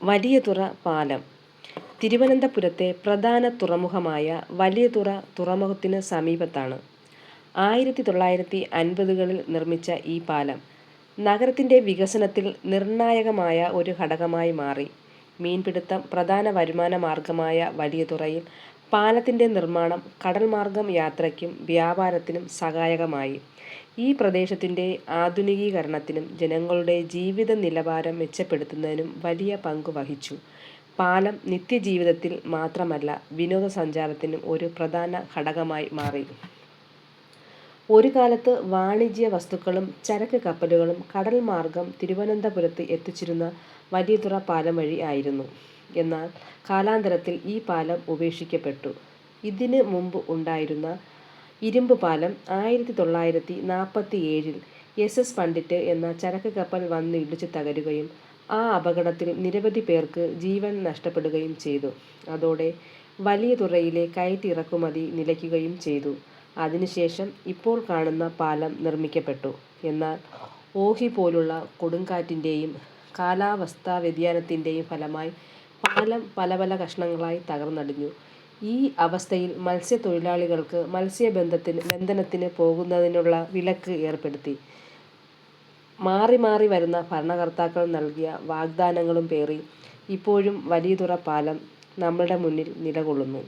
വലിയതുറ പാലം. തിരുവനന്തപുരത്തെ പ്രധാന തുറമുഖമായ വലിയതുറ തുറമുഖത്തിന് സമീപത്താണ്. ആയിരത്തി തൊള്ളായിരത്തി അൻപതുകളിൽ നിർമ്മിച്ച ഈ പാലം നഗരത്തിന്റെ വികസനത്തിൽ നിർണായകമായ ഒരു ഘടകമായി മാറി. മീൻപിടുത്തം പ്രധാന വരുമാന മാർഗമായ വലിയതുറയിൽ പാലത്തിന്റെ നിർമ്മാണം കടൽമാർഗം യാത്രയ്ക്കും വ്യാപാരത്തിനും സഹായകമായി. ഈ പ്രദേശത്തിന്റെ ആധുനികീകരണത്തിനും ജനങ്ങളുടെ ജീവിത നിലവാരം മെച്ചപ്പെടുത്തുന്നതിനും വലിയ പങ്ക് വഹിച്ചു. പാലം നിത്യജീവിതത്തിൽ മാത്രമല്ല വിനോദസഞ്ചാരത്തിനും ഒരു പ്രധാന ഘടകമായി മാറി. ഒരു കാലത്ത് വാണിജ്യ വസ്തുക്കളും ചരക്ക് കപ്പലുകളും കടൽ മാർഗം തിരുവനന്തപുരത്ത് എത്തിച്ചിരുന്ന വലിയതുറ പാലം വഴി ആയിരുന്നു. എന്നാൽ കാലാന്തരത്തിൽ ഈ പാലം ഉപേക്ഷിക്കപ്പെട്ടു. ഇതിന് മുമ്പ് ഉണ്ടായിരുന്ന ഇരുമ്പ് പാലം ആയിരത്തി തൊള്ളായിരത്തി നാൽപ്പത്തി ഏഴിൽ എസ് എസ് പണ്ഡിറ്റ് എന്ന ചരക്ക് കപ്പൽ വന്ന് ഇടിച്ച് തകരുകയും ആ അപകടത്തിൽ നിരവധി പേർക്ക് ജീവൻ നഷ്ടപ്പെടുകയും ചെയ്തു. അതോടെ വലിയ തുറയിലെ കയറ്റിറക്കുമതി നിലയ്ക്കുകയും ചെയ്തു. അതിനുശേഷം ഇപ്പോൾ കാണുന്ന പാലം നിർമ്മിക്കപ്പെട്ടു. എന്നാൽ ഓഹി പോലുള്ള കൊടുങ്കാറ്റിന്റെയും കാലാവസ്ഥാ വ്യതിയാനത്തിന്റെയും ഫലമായി പാലം പല പല കഷ്ണങ്ങളായി തകർന്നടിഞ്ഞു. ഈ അവസ്ഥയിൽ മത്സ്യത്തൊഴിലാളികൾക്ക് മത്സ്യബന്ധത്തിന് ബന്ധനത്തിന് പോകുന്നതിനുള്ള വിലക്ക് ഏർപ്പെടുത്തി. മാറി മാറി വരുന്ന ഭരണകർത്താക്കൾ നൽകിയ വാഗ്ദാനങ്ങളും പേറി ഇപ്പോഴും വലിയതുറ പാലം നമ്മളുടെ മുന്നിൽ നിലകൊള്ളുന്നു.